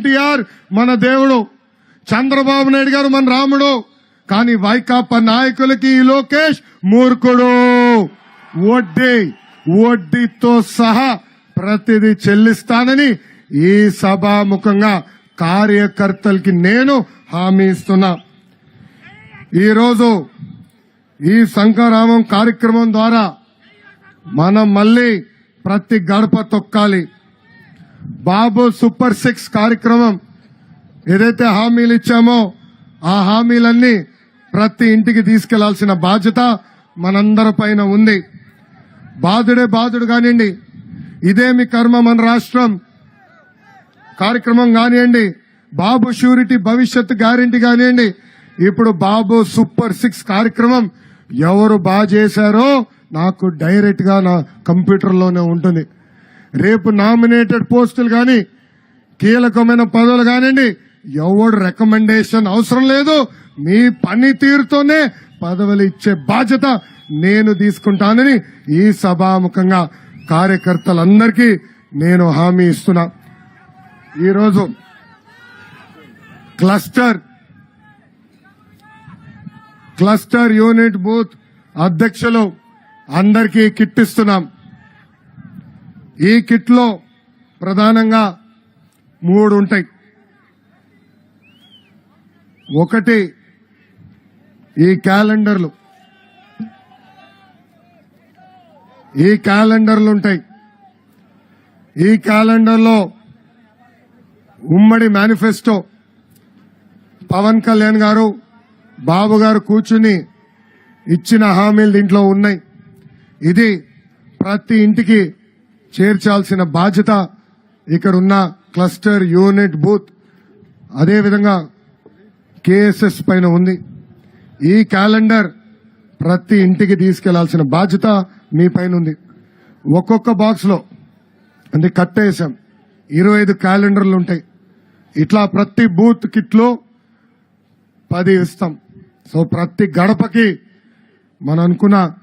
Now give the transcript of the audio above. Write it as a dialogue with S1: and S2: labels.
S1: ఎన్టీఆర్ మన దేవుడు. చంద్రబాబు నాయుడు గారు మన రాముడు. కానీ వైకాపా నాయకులకి ఈ లోకేష్ మూర్ఖుడు. వడ్డీ వడ్డీతో సహా ప్రతిదీ చెల్లిస్తానని ఈ సభాముఖంగా కార్యకర్తలకి నేను హామీ ఇస్తున్నా. ఈరోజు ఈ శంకరామం కార్యక్రమం ద్వారా మనం మళ్ళీ ప్రతి గడప తొక్కాలి. బాబు సూపర్ సిక్స్ కార్యక్రమం ఏదైతే హామీలు ఇచ్చామో ఆ హామీలన్నీ ప్రతి ఇంటికి తీసుకెళ్ళాల్సిన బాధ్యత మనందరి పైన ఉంది. బాధుడే బాధుడు కానివ్వండి ఇదేమి కర్మ మన రాష్ట్రం. కార్యక్రమం కానివ్వండి బాబు షూరిటీ భవిష్యత్ గ్యారంటీ కానివ్వండి ఇప్పుడు బాబు సూపర్ సిక్స్ కార్యక్రమం ఎవరు బాగా చేశారో నాకు డైరెక్ట్గా నా కంప్యూటర్లోనే ఉంటుంది. రేపు నామినేటెడ్ పోస్టులు కానీ కీలకమైన పదవులు కానివ్వండి ఎవడు రికమెండేషన్ అవసరం లేదు మీ పనితీరుతోనే పదవులు ఇచ్చే బాధ్యత నేను తీసుకుంటానని ఈ సభాముఖంగా కార్యకర్తలందరికీ నేను హామీ ఇస్తున్నా. ఈరోజు క్లస్టర్ క్లస్టర్ యూనిట్ బూత్ అధ్యక్షులు అందరికీ కిట్టిస్తున్నాం ఈ కిట్లో ప్రధానంగా మూడు ఉంటాయి. ఒకటి ఈ క్యాలెండర్లు. ఈ క్యాలెండర్లు ఉంటాయి. ఈ క్యాలెండర్లో ఉమ్మడి మేనిఫెస్టో పవన్ కళ్యాణ్ గారు బాబు గారు కూర్చుని ఇచ్చిన హామీలు దీంట్లో ఉన్నాయి. ఇది ప్రతి ఇంటికి చేర్చాల్సిన బాధ్యత ఇక్కడ ఉన్న క్లస్టర్ యూనిట్ బూత్ అదేవిధంగా కేఎస్ఎస్ పైన ఉంది. ఈ క్యాలెండర్ ప్రతి ఇంటికి తీసుకెళ్ళాల్సిన బాధ్యత మీ పైన ఉంది. ఒక్కొక్క బాక్స్లో అంటే కట్టేసాం ఇరవై ఐదు క్యాలెండర్లు ఉంటాయి. ఇట్లా ప్రతి బూత్ కిట్లో పది ఇస్తాం. సో ప్రతి గడపకి మనం అనుకున్న